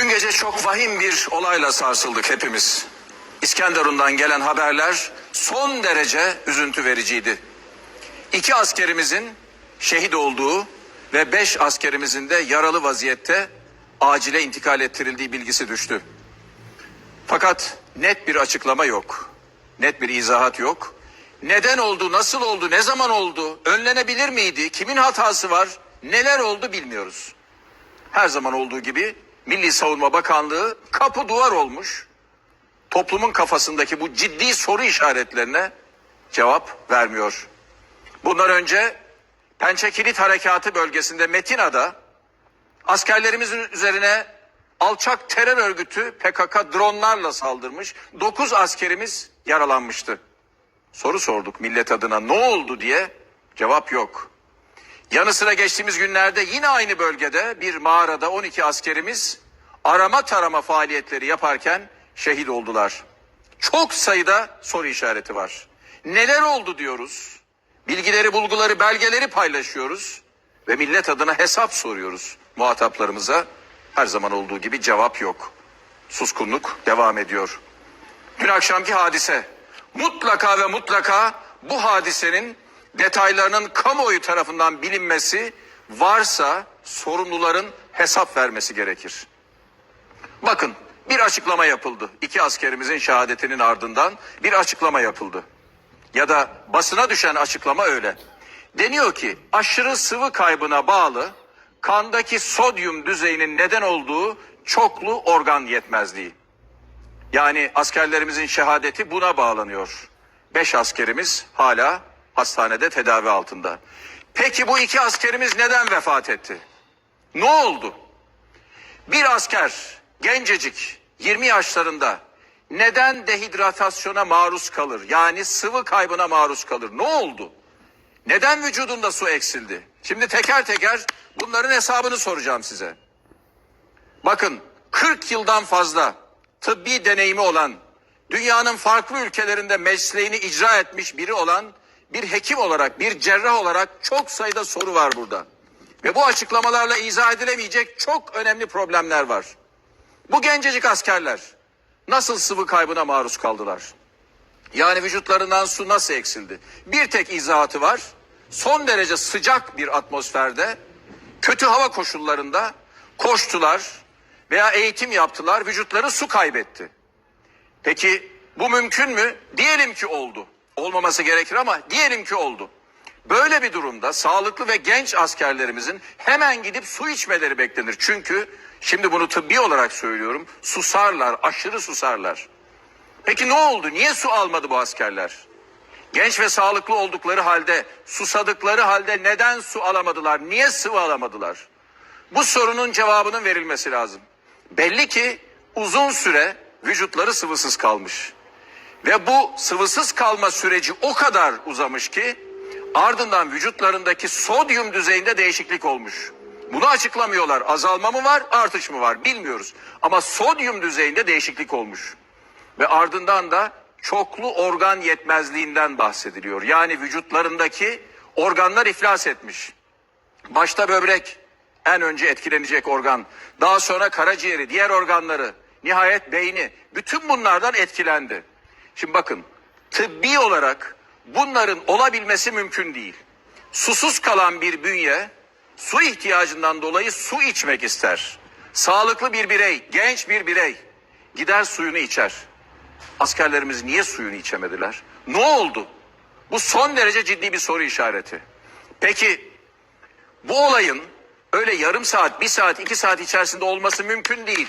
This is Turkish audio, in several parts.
Dün gece çok vahim bir olayla sarsıldık hepimiz. İskenderun'dan gelen haberler son derece üzüntü vericiydi. İki askerimizin şehit olduğu ve beş askerimizin de yaralı vaziyette acile intikal ettirildiği bilgisi düştü. Fakat net bir açıklama yok. Net bir izahat yok. Neden oldu, nasıl oldu, ne zaman oldu, önlenebilir miydi, kimin hatası var, neler oldu bilmiyoruz. Her zaman olduğu gibi Milli Savunma Bakanlığı kapı duvar olmuş. Toplumun kafasındaki bu ciddi soru işaretlerine cevap vermiyor. Bundan önce Pençe Kilit Harekatı bölgesinde Metina'da askerlerimizin üzerine alçak terör örgütü PKK dronlarla saldırmış. 9 askerimiz yaralanmıştı. Soru sorduk millet adına ne oldu diye cevap yok. Yanı sıra geçtiğimiz günlerde yine aynı bölgede bir mağarada 12 askerimiz arama tarama faaliyetleri yaparken şehit oldular. Çok sayıda soru işareti var. Neler oldu diyoruz. Bilgileri, bulguları, belgeleri paylaşıyoruz ve millet adına hesap soruyoruz muhataplarımıza. Her zaman olduğu gibi cevap yok. Suskunluk devam ediyor. Dün akşamki hadise mutlaka ve mutlaka bu hadisenin detaylarının kamuoyu tarafından bilinmesi varsa sorumluların hesap vermesi gerekir. Bakın bir açıklama yapıldı. İki askerimizin şehadetinin ardından bir açıklama yapıldı. Ya da basına düşen açıklama öyle. Deniyor ki aşırı sıvı kaybına bağlı kandaki sodyum düzeyinin neden olduğu çoklu organ yetmezliği. Yani askerlerimizin şehadeti buna bağlanıyor. Beş askerimiz hala hastanede tedavi altında. Peki bu iki askerimiz neden vefat etti? Ne oldu? Bir asker gencecik 20 yaşlarında neden dehidratasyona maruz kalır? Yani sıvı kaybına maruz kalır. Ne oldu? Neden vücudunda su eksildi? Şimdi teker teker bunların hesabını soracağım size. Bakın 40 yıldan fazla tıbbi deneyimi olan, dünyanın farklı ülkelerinde mesleğini icra etmiş biri olan bir hekim olarak, bir cerrah olarak çok sayıda soru var burada. Ve bu açıklamalarla izah edilemeyecek çok önemli problemler var. Bu gencecik askerler nasıl sıvı kaybına maruz kaldılar? Yani vücutlarından su nasıl eksildi? Bir tek izahatı var. Son derece sıcak bir atmosferde, kötü hava koşullarında koştular veya eğitim yaptılar, vücutları su kaybetti. Peki bu mümkün mü? Diyelim ki oldu. Olmaması gerekir ama diyelim ki oldu. Böyle bir durumda sağlıklı ve genç askerlerimizin hemen gidip su içmeleri beklenir. Çünkü şimdi bunu tıbbi olarak söylüyorum. Susarlar, aşırı susarlar. Peki ne oldu? Niye su almadı bu askerler? Genç ve sağlıklı oldukları halde, susadıkları halde neden su alamadılar? Niye sıvı alamadılar? Bu sorunun cevabının verilmesi lazım. Belli ki uzun süre vücutları sıvısız kalmış. Ve bu sıvısız kalma süreci o kadar uzamış ki ardından vücutlarındaki sodyum düzeyinde değişiklik olmuş. Bunu açıklamıyorlar. Azalma mı var, artış mı var bilmiyoruz. Ama sodyum düzeyinde değişiklik olmuş. Ve ardından da çoklu organ yetmezliğinden bahsediliyor. Yani vücutlarındaki organlar iflas etmiş. Başta böbrek en önce etkilenecek organ. Daha sonra karaciğeri, diğer organları, nihayet beyni. Bütün bunlardan etkilendi. Şimdi bakın tıbbi olarak bunların olabilmesi mümkün değil. Susuz kalan bir bünye su ihtiyacından dolayı su içmek ister. Sağlıklı bir birey, genç bir birey gider suyunu içer. Askerlerimiz niye suyunu içemediler? Ne oldu? Bu son derece ciddi bir soru işareti. Peki bu olayın öyle yarım saat, bir saat, iki saat içerisinde olması mümkün değil.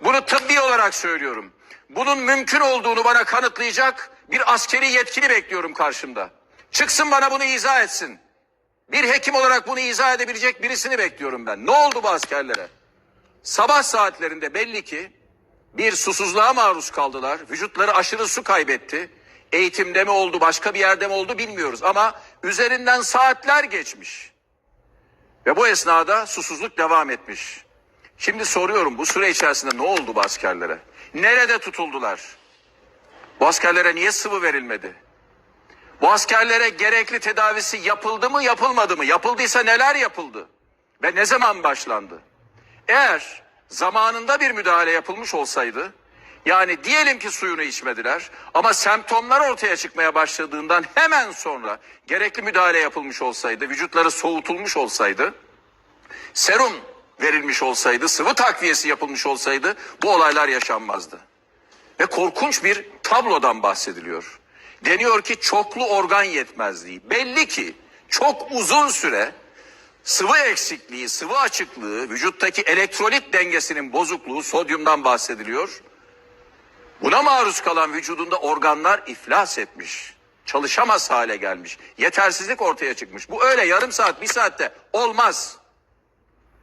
Bunu tıbbi olarak söylüyorum. Bunun mümkün olduğunu bana kanıtlayacak bir askeri yetkili bekliyorum karşımda. Çıksın bana bunu izah etsin. Bir hekim olarak bunu izah edebilecek birisini bekliyorum ben. Ne oldu bu askerlere? Sabah saatlerinde belli ki bir susuzluğa maruz kaldılar. Vücutları aşırı su kaybetti. Eğitimde mi oldu, başka bir yerde mi oldu bilmiyoruz ama üzerinden saatler geçmiş. Ve bu esnada susuzluk devam etmiş. Şimdi soruyorum bu süre içerisinde ne oldu bu askerlere? Nerede tutuldular? Bu askerlere niye sıvı verilmedi? Bu askerlere gerekli tedavisi yapıldı mı yapılmadı mı? Yapıldıysa neler yapıldı? Ve ne zaman başlandı? Eğer zamanında bir müdahale yapılmış olsaydı, yani diyelim ki suyunu içmediler ama semptomlar ortaya çıkmaya başladığından hemen sonra gerekli müdahale yapılmış olsaydı, vücutları soğutulmuş olsaydı, serum verilmiş olsaydı, sıvı takviyesi yapılmış olsaydı bu olaylar yaşanmazdı. Ve korkunç bir tablodan bahsediliyor. Deniyor ki çoklu organ yetmezliği. Belli ki çok uzun süre sıvı eksikliği, sıvı açıklığı, vücuttaki elektrolit dengesinin bozukluğu, sodyumdan bahsediliyor. Buna maruz kalan vücudunda organlar iflas etmiş. Çalışamaz hale gelmiş. Yetersizlik ortaya çıkmış. Bu öyle yarım saat, bir saatte olmaz.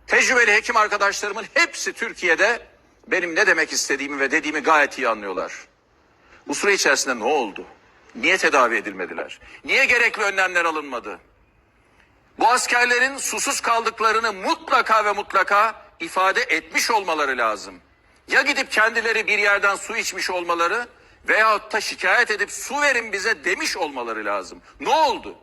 Tecrübeli hekim arkadaşlarımın hepsi Türkiye'de benim ne demek istediğimi ve dediğimi gayet iyi anlıyorlar. Bu süre içerisinde ne oldu? Niye tedavi edilmediler? Niye gerekli önlemler alınmadı? Bu askerlerin susuz kaldıklarını mutlaka ve mutlaka ifade etmiş olmaları lazım. Ya gidip kendileri bir yerden su içmiş olmaları veyahut da şikayet edip su verin bize demiş olmaları lazım. Ne oldu?